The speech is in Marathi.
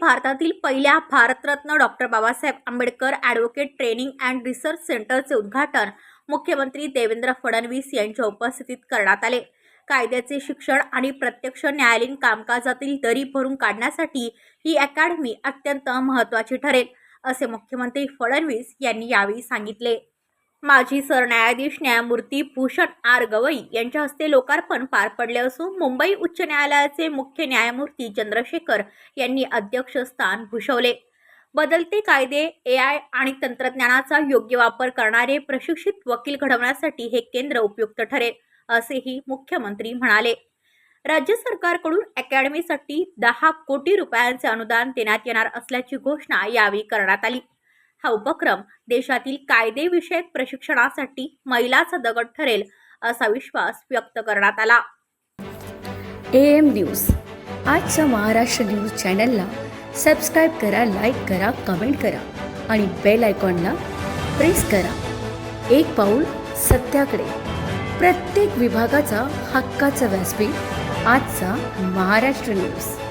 भारतातील पहिल्या Bharat Ratna doctor Babasaheb Ambedkar advocate training and research सेंटरचे उद्घाटन मुख्यमंत्री देवेंद्र फडणवीस यांच्या उपस्थितीत करण्यात आले. कायद्याचे शिक्षण आणि प्रत्यक्ष न्यायालयीन कामकाजातील दरी भरून काढण्यासाठी ही अकॅडमी अत्यंत महत्त्वाची ठरेल असे मुख्यमंत्री फडणवीस यांनी यावेळी सांगितले. माजी सरन्यायाधीश न्यायमूर्ती भूषण आर गवई यांच्या हस्ते लोकार्पण पार पडले असून मुंबई उच्च न्यायालयाचे मुख्य न्यायमूर्ती चंद्रशेखर यांनी अध्यक्षस्थान भूषवले. बदलते कायदे ए आय आणि तंत्रज्ञानाचा योग्य वापर करणारे प्रशिक्षित वकील घडवण्यासाठी हे केंद्र उपयुक्त ठरेल असेही मुख्यमंत्री म्हणाले. राज्य सरकारकडून अकॅडमीसाठी दहा कोटी रुपयांचे अनुदान देण्यात येणार असल्याची घोषणा यावेळी करण्यात आली. हा उपक्रम देशातील कायदेविषयक प्रशिक्षणासाठी मैलाचा दगड ठरेल असा विश्वास व्यक्त करण्यात आला. A M news. आजच्या महाराष्ट्र न्यूज चॅनलला सबस्क्राईब करा लाईक करा कमेंट करा आणि बेल आयकॉनला प्रेस करा. एक पाऊल सत्याकडे. प्रत्येक विभागाचा हक्काचा व्यासपीठ आजचा महाराष्ट्र न्यूज.